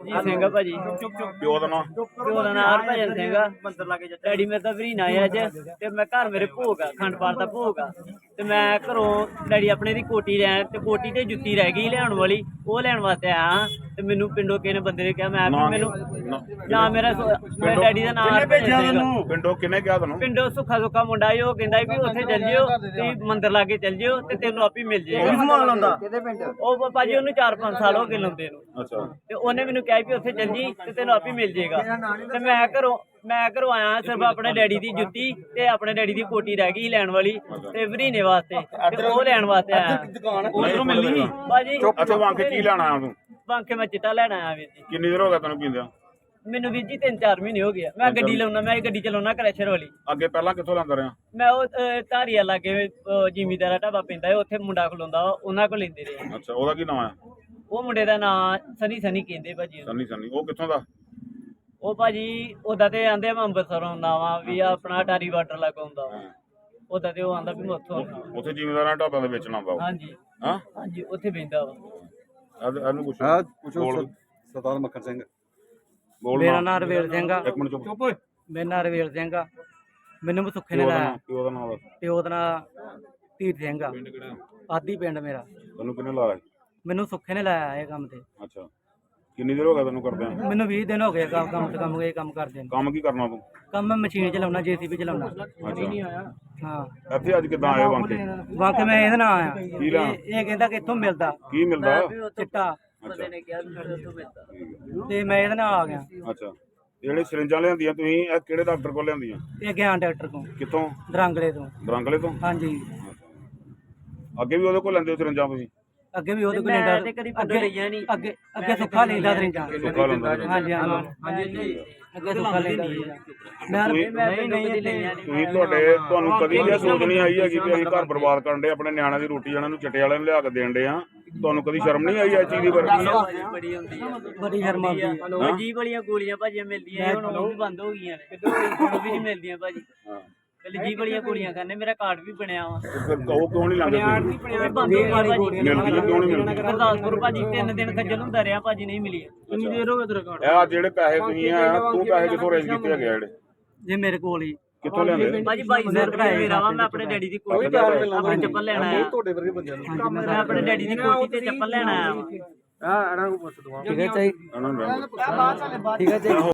ਜੀ ਸਿੰਘ ਭਾਜੀ। ਪਿਓ ਦਾ ਨਾਂ? ਪਿਓ ਦਾ ਨਾਮ ਹਰਭਜਨ ਸਿੰਘ ਆ। ਮੰਦਰ ਲਾਗੇ ਡੈਡੀ ਮੇਰੇ ਦਾ ਵਰੀਨਾ ਆ ਅੱਜ ਤੇ ਮੈਂ ਘਰ ਮੇਰੇ ਭੋਗ ਆ ਖੰਡ ਪਾਠ ਦਾ ਭੋਗ ਆ। ਤੇ ਮੈਂ ਘਰੋਂ ਡੈਡੀ ਆਪਣੇ ਦੀ ਕੋਟੀ ਲੈਣ ਤੇ ਕੋਟੀ ਤੇ ਜੁੱਤੀ ਰਹਿ ਗਈ ਲਿਆਉਣ ਵਾਲੀ ਉਹ ਲੈਣ ਵਾਸਤੇ ਆਇਆ ਤੇ ਮੈਨੂੰ ਪਿੰਡੋਂ ਕਿਸੇ ਨੇ ਬੰਦੇ ਨੇ ਕਿਹਾ ਮੈਂ ਵੀ ਮੈਨੂੰ ਨਾਂ- ਮੇਰਾ ਮੇਰੇ ਡੈਡੀ ਦਾ ਨਾਮ ਭੇਜਿਆ ਮੈਨੂੰ ਪਿੰਡੋਂ ਕਿੰਨੇ ਕਿਹਾ ਤੁਹਾਨੂੰ ਪਿੰਡੋਂ ਸੁੱਖਾ ਸੁੱਖਾ ਮੁੰਡਾ ਸੀ, ਉਹ ਕਹਿੰਦਾ ਵੀ ਉੱਥੇ ਚੱਲ ਜਿਓ ਤੇ ਮੰਦਰ ਲਾਗੇ ਚੱਲ ਜਿਓ ਤੇ ਤੈਨੂੰ ਆਪੇ ਮਿਲ ਜਾਏਗਾ। ਸਮਾਨ ਲਾਉਂਦਾ ਉਹ ਭਾਜੀ ਉਹਨੂੰ 4-5 ਸਾਲ ਹੋ ਗਏ ਲਾਉਂਦੇ ਨੂੰ। ਅੱਛਾ। ਤੇ ਉਹਨੇ ਮੈਨੂੰ ਕਿਹਾ ਵੀ ਉੱਥੇ ਚੱਲ ਜੀ ਤੇ ਤੈਨੂੰ ਆਪੇ ਮਿਲ ਜਾਏਗਾ। ਤੇ ਮੈਂ ਘਰੋਂ ਮੈਂ ਘਰੋਂ ਆਇਆ ਸਿਰਫ ਆਪਣੇ ਡੈਡੀ ਦੀ ਜੁੱਤੀ ਤੇ ਆਪਣੇ ਡੈਡੀ ਦੀ ਕੋਟੀ ਰਹਿ ਗਈ ਲੈਣ ਵਾਲੀ ਤੇ ਵਰੀਨੇ ਵਾਸਤੇ। ਤੇ ਉਹ ਲੈਣ ਵਾਸਤੇ ਆਇਆ। ਉਧਰੋਂ ਮਿਲੀ? ਭਾਜੀ ਅੱਛਾ ਵਾਂ ਕੇ ਕੀ ਲੈਣਾ ਤੂੰ? ਬਾਂਕੇ ਮੈਂ ਚਿੱਟਾ ਲੈਣ ਆਇਆ ਵੀਰ ਜੀ। ਕਿੰਨੀ ਦੇਰ ਹੋ ਗਿਆ ਤੈਨੂੰ ਪੀਂਦਿਆਂ? ਮੈਨੂੰ ਵੀਰ ਜੀ 3-4 ਮਹੀਨੇ ਹੋ ਗਿਆ ਮੈਂ ਗੱਡੀ ਲਾਉਣਾ ਮੈਂ ਇਹ ਗੱਡੀ ਚਲਾਉਣਾ ਕ੍ਰੈਸ਼ਰ ਵਾਲੀ। ਅੱਗੇ ਪਹਿਲਾਂ ਕਿੱਥੋਂ ਲੈਂਦਾ ਰਿਹਾ? ਮੈਂ ਉਹ ਧਾਰੀਆ ਲਾਗੇ ਜ਼ਿਮੀਦਾਰਾ ਢਾਬਾ ਪੈਂਦਾ ਹੈ ਉੱਥੇ ਮੁੰਡਾ ਖਲੋਂਦਾ ਉਹਨਾਂ ਕੋਲ ਲੈਂਦੇ ਰਹੇ। ਅੱਛਾ ਉਹਦਾ ਕੀ ਨਾਮ ਆ? ਉਹ ਮੁੰਡੇ ਦਾ ਨਾਂ ਸਨੀ ਸਨੀ ਕਹਿੰਦੇ ਭਾਜੀ ਉਹਨੂੰ। ਸੰਨੀ ਸੰਨੀ ਉਹ ਕਿੱਥੋਂ ਦਾ? ਉਹ ਭਾਜੀ ਉਹਦਾ ਤੇ ਆਂਦੇ ਮੈਂ ਅੰਮ੍ਰਿਤਸਰੋਂ ਆਉਂਦਾ ਵਾਂ ਵੀ ਆਪਣਾ ਟਾਰੀ ਵਾਟਰ ਲੱਗ ਆਉਂਦਾ ਵਾ। ਉਹਦਾ ਤੇ ਉਹ ਆਂਦਾ ਵੀ ਮੈਂ ਉੱਥੋਂ ਆਉਂਦਾ ਵਾਂ। ਉੱਥੇ ਜ਼ਿਮੀਂਦਾਰਾਂ ਢਾਬਾਂ ਦੇ ਵੇਚਣਾ ਆਉਂਦਾ ਉਹ ਹਾਂਜੀ। ਹਾਂ? ਹਾਂਜੀ ਉੱਥੇ ਬੈਂਦਾ ਵਾ। ਇਹਨੂੰ ਕੁਛ ਹਾਂ ਪੁੱਛੋ। ਬੋਲ। ਸਰਦਾਰ ਮੱਖਣ ਸਿੰਘ। ਬੋਲ ਮੇਰਾ ਨਾਮ ਰਵੇਲ ਸਿੰਘ ਆ। ਇੱਕ ਮਿੰਟ ਚੁੱਪ। ਮੇਰਾ ਨਾਮ ਰਵੇਲ ਸਿੰਘ ਆ। ਮੈਨੂੰ ਵੀ ਸੁੱਖੇ ਨੇ ਪਿਓ ਦਾ ਲਾਇਆ ਨਾਂ ਪਿਓ ਦਾ ਨਾਮ ਦੱਸ। ਤੇ ਉਹਦਾ ਨਾਂ ਧੀਰ ਸਿੰਘ ਆ। ਪਿੰਡ ਕਿਹੜਾ? ਆਦੀ ਪਿੰਡ ਮੇਰਾ। ਤੈਨੂੰ ਕਿਹਨੇ ਲਾਇਆ? ਮੈਨੂੰ ਸੁੱਖੇ ਨੇ ਲਾਇਆ ਇਹ ਕੰਮ ਤੇ। ਅੱਛਾ। ਕਿੰਨੀ ਦੇਰ ਹੋ ਗਿਆ ਤੈਨੂੰ ਕਰਦਿਆਂ ਮੈਨੂੰ 20 ਦਿਨ ਹੋ ਗਏ ਕੰਮ ਕੰਮ ਤੇ ਕੰਮ ਇਹ ਕੰਮ ਕਰਦੇ ਨੂੰ। ਕੰਮ ਕੀ ਕਰਨਾ ਤੂੰ? ਕੰਮ ਮੈਂ ਮਸ਼ੀਨ ਚਲਾਉਣਾ ਜੀਸੀਬੀ ਚਲਾਉਣਾ। ਅੱਛਾ ਹਾਂ। ਇੱਥੇ ਅੱਜ ਕਿੱਦਾਂ ਆਏ ਵਾਂਕੇ ਵਾਕਿਆ ਮੈਂ ਇਹਦੇ ਨਾਲ ਆਇਆ। ਕੀ ਲੈਣ? ਇਹ ਇਹ ਕਹਿੰਦਾ ਕਿ ਇੱਥੋਂ ਮਿਲਦਾ। ਕੀ ਮਿਲਦਾ? ਚਿੱਟਾ। ਬੰਦੇ ਨੇ ਕਿਹਾ ਵੀ ਸਾਡੇ ਉੱਥੋਂ ਮਿਲਦਾ। ਤੇ ਮੈਂ ਇਹਦੇ ਨਾਲ ਆ ਗਿਆ। ਅੱਛਾ। ਜਿਹੜੇ ਸਿਰਿੰਜਾਂ ਲਿਆਂਦੀਆਂ ਤੁਸੀਂ ਇਹ ਕਿਹੜੇ ਡਾਕਟਰ ਕੋਲ ਲਿਆਂਦੀਆਂ? ਇਹ ਗਿਆਨ ਡਾਕਟਰ ਕੋਲ। ਕਿੱਥੋਂ? ਦਰਾਂਗਲੇ ਤੋਂ। ਦਰੰਗਲੇ ਤੋਂ? ਹਾਂਜੀ। ਅੱਗੇ ਵੀ ਉਹਦੇ ਕੋਲ ਲੈਂਦੇ ਹੋ ਸਿਰਿੰਜਾਂ ਤੁਸੀਂ? ਅੱਗੇ ਵੀ ਉਹਦੇ ਕੋਲ ਲੈਂਦਾ ਅੱਗੇ ਲਈਆਂ ਨਹੀਂ ਅੱਗੇ ਅੱਗੇ ਸੁੱਖਾ ਲੈਂਦਾ ਦਰਿੰਜਾਂ ਸੁੱਕਾ ਲੈਂਦਾ। ਹਾਂਜੀ ਹਾਂਜੀ। ਹਾਂਜੀ ਅੱਗੇ ਸੁੱਖਾ ਲੈਂਦਾ ਮੈਂ ਨਹੀਂ ਨਹੀਂ ਕਦੀ ਲਈਆਂ ਨਹੀਂ ਤੁਸੀਂ ਤੁਹਾਡੇ ਤੁਹਾਨੂੰ ਕਦੀ ਇਹ ਸੋਚ ਨਹੀਂ ਆਈ ਹੈਗੀ ਕਿ ਅਸੀਂ ਘਰ ਬਰਬਾਦ ਕਰਨ ਦੇ ਆਪਣੇ ਨਿਆਣਿਆਂ ਦੀ ਰੋਟੀ ਇਹਨਾਂ ਨੂੰ ਚਿੱਟੇ ਵਾਲਿਆਂ ਨੂੰ ਲਿਆ ਕੇ ਦੇਣ ਦੇ ਆ। ਤੁਹਾਨੂੰ ਕਦੀ ਸ਼ਰਮ ਨਹੀਂ ਆਈ ਇਸ ਚੀਜ਼ ਦੀ ਵਰਗੀ? ਬੜੀ ਹੁੰਦੀ ਬੜੀ ਸ਼ਰਮ ਆਉਂਦੀ ਆ। ਅਜੀਬ ਵਾਲੀਆਂ ਗੋਲੀਆਂ ਭਾਜੀ ਮਿਲਦੀਆਂ ਹੁਣ ਉਹ ਵੀ ਬੰਦ ਹੋ ਗਈਆਂ ਨੇ। ਉਹ ਵੀ ਨਹੀਂ ਮਿਲਦੀਆਂ ਭਾਜੀ। ਹਾਂ। ਪਹਿਲੇ ਜੀਬ ਵਾਲੀਆਂ ਗੋਲੀਆਂ ਖਾਂਦੇ ਮੇਰਾ ਕਾਰਡ ਵੀ ਬਣਿਆ ਵਾ ਤੇ ਫਿਰ ਕਹੋ ਕਿਉਂ ਨਹੀਂ ਲੈਂਦੇ ਤੁਸੀਂ ਇਹ ਬੰਦ ਹੋ ਗਈਆਂ ਭਾਜੀ ਮਿਲਦੀਆਂ ਕਿਉਂ ਨਹੀਂ ਮਿਲਦੀਆਂ ਗੁਰਦਾਸਪੁਰ ਭਾਜੀ ਤਿੰਨ ਦਿਨ ਖੱਜਲ ਹੁੰਦਾ ਰਿਹਾ ਭਾਜੀ ਨਹੀਂ ਮਿਲੀ ਕਿੰਨੀ ਦੇਰ ਹੋ ਗਈ ਤੇਰਾ ਕਾਰਡ ਇਹ ਆ ਜਿਹੜੇ ਪੈਸੇ ਤੁਸੀਂ ਆ ਤੂੰ ਪੈਸੇ ਕਿੱਥੋਂ ਰੇਂਜ ਕੀਤੇ ਹੈਗੇ ਆ ਜਿਹੜੇ ਜੇ ਮੇਰੇ ਕੋਲ ਹੀ ਕਿੱਥੋਂ ਲਿਆਂਦੇ ਭਾਜੀ 2200 ਰੁਪਏ ਮੇਰਾ ਵਾ ਮੈਂ ਆਪਣੇ ਡੈਡੀ ਦੀ ਕੋਟੀ ਤੇ ਆਪਣੀ ਚੱਪਲ ਲੈਣ ਆਇਆ ਤੁਹਾਡੇ ਵਰਗੇ ਬੰਦਿਆਂ ਨੂੰ ਮੈਂ ਆਪਣੇ ਡੈਡੀ ਦੀ ਕੋਟੀ ਤੇ ਚੱਪਲ ਲੈਣ ਆਇਆ ਵਾ ਆ ਇਹਨਾਂ ਨੂੰ ਪੁੱਛ ਦਵਾਂ ਠੀਕ ਹੈ ਚਾਹੀ ਇਹਨਾਂ ਨੂੰ ਰਹਿਣ ਦਿਓ। ਠੀਕ ਹੈ ਚਾਹੀ